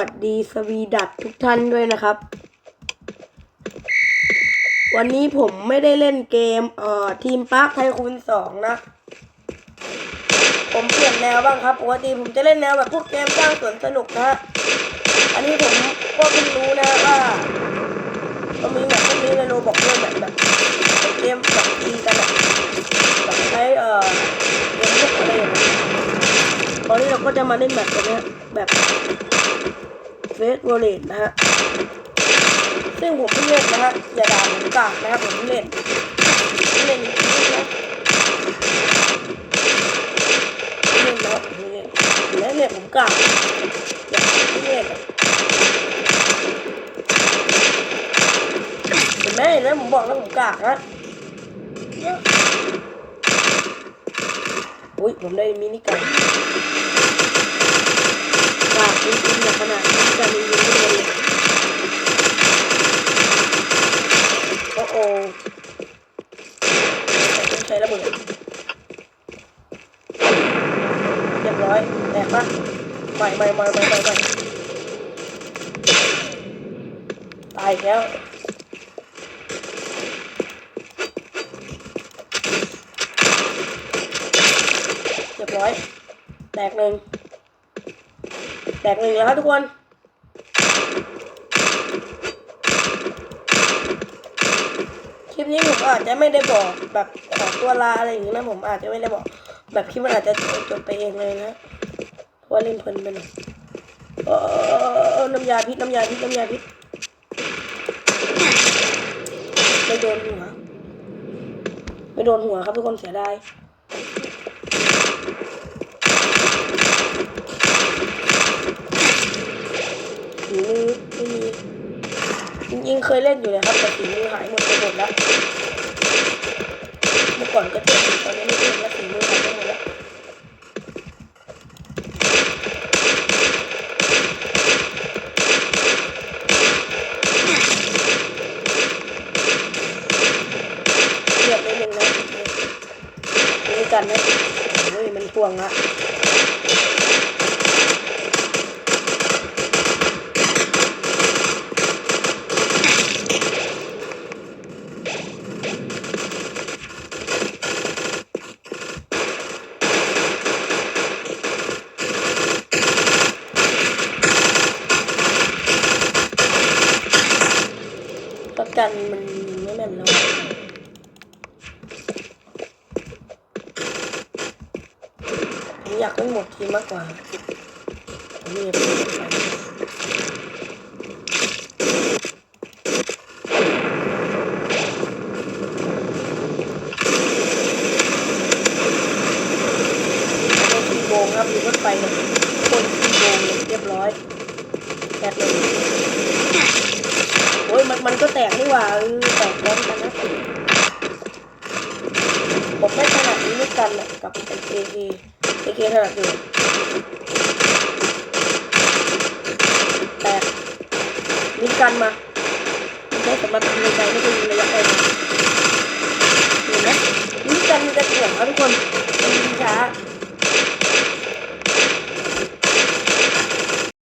สวัสดีสวีดัตทุกท่านด้วยนะครับ วันนี้ผมไม่ได้เล่นเกมเอ่อทีมปาร์คไทคูนสองนะ ผมเปลี่ยนแนวบ้างครับปกติผมจะเล่นแนวแบบพวกเกมสร้างสวนสนุกนะฮะอันนี้ผมก็เพิ่งรู้นะว่าก็มีแบบพวกนี้ในโรบอกด้วยแบบแบบเกมแบบตีกันอะแบบใช้เอ่อเกมพวกอะไรอย่างเงี้ยตอนนี้เรา ก็จะมาเล่นแบบตัวนี้แบบเฟสวอลเลตนะฮะซึ่งผมเพิ่งเล่นนะฮะอย่าด่าผมกากนะครับผมเพิ่งเล่นเพิ่งเล่นนะเล่นแล้วผมเพิ่งเล่นแล้วเนี่ยผมกากอย่าเพิ่งเล่นเห็นไหมเห็นไหมผมบอกแล้วผมกากนะ อุ้ยผมได้มินิกันกากจริงๆอย่างขนาดมินิกันยังยิงไม่โดนเลยโอ้โหต้องใช้ระเบิดเรียบร้อยแตกปะใหม่ใหม่ใหม่ใหม่ใหม่ใหม่ตายแล้ว เรียบร้อย แตกหนึ่งแตกหนึ่งแล้วครับทุกคนคลิปนี้ผมอาจจะไม่ได้บอกแบบขอตัวลาอะไรอย่างนี้นะผมอาจจะไม่ได้บอก แบบคลิปมันอาจจะจบไปเองเลยนะเพราะว่าเล่นเพลินไปหน่อยเออน้ำยาพิษน้ำยาพิษน้ำยาพิษไม่โดนหัวไม่โดนหัวครับทุกคนเสียดายฝีมือไม่มี จริงๆ เคยเล่นอยู่เลยครับแต่ฝีมือหายหมดไปหมดแล้ว เมื่อก่อนก็เจ็บตอนนี้ไม่เล่นแล้วฝีมือหายไปหมดแล้วเรียบไปหนึ่งนะนี่กันนะโอ้ยมันท่วงละ ประกันมันไม่แม่นแล้วผมอยากเล่นหมดทีมากกว่าผมไม่อยากเล่นใครเอาสี่โมงครับมีรถไฟคนสี่โมงเนี่ยเรียบร้อยแตกเลยโอ้ย มันก็แตกนี่หว่าเออแตกพร้อมกันนะผมไม่ถนัดนี้ด้วยกันนะกับไอเอเอเอเถนัดอยู่แตกนิ้กันมามันใช้สำหรับยิงในใจไม่ใช่ยิงระยะไกลเห็นไหมนิ้กันมันจะเกี่ยงครับทุกคน